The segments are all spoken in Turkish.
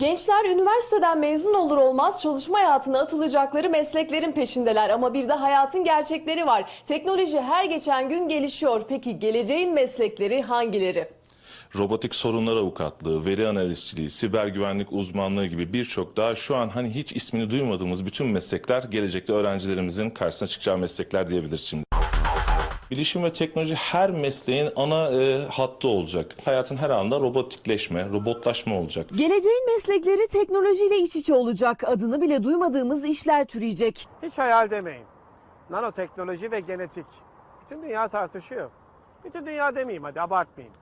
Gençler üniversiteden mezun olur olmaz çalışma hayatına atılacakları mesleklerin peşindeler ama bir de hayatın gerçekleri var. Teknoloji her geçen gün gelişiyor. Peki geleceğin meslekleri hangileri? robotik sorunlar avukatlığı, veri analistçiliği, siber güvenlik uzmanlığı gibi birçok daha şu an hani hiç ismini duymadığımız bütün meslekler gelecekte öğrencilerimizin karşısına çıkacağı meslekler diyebiliriz şimdi. Bilişim ve teknoloji her mesleğin ana e, hattı olacak. Hayatın her anında robotikleşme, robotlaşma olacak. Geleceğin meslekleri teknolojiyle iç içe olacak. Adını bile duymadığımız işler türeyecek. Hiç hayal demeyin. Nanoteknoloji ve genetik. Bütün dünya tartışıyor. Bütün dünya demeyeyim hadi abartmayayım.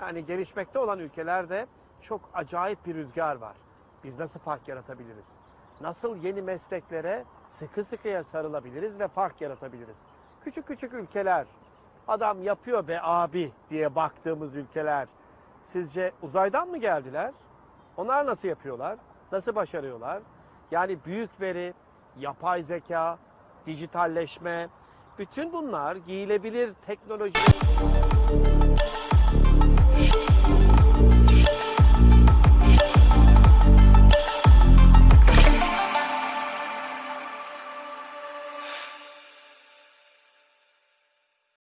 Yani gelişmekte olan ülkelerde çok acayip bir rüzgar var. Biz nasıl fark yaratabiliriz? Nasıl yeni mesleklere sıkı sıkıya sarılabiliriz ve fark yaratabiliriz? Küçük küçük ülkeler, adam yapıyor be abi diye baktığımız ülkeler sizce uzaydan mı geldiler? Onlar nasıl yapıyorlar? Nasıl başarıyorlar? Yani büyük veri, yapay zeka, dijitalleşme, bütün bunlar giyilebilir teknoloji.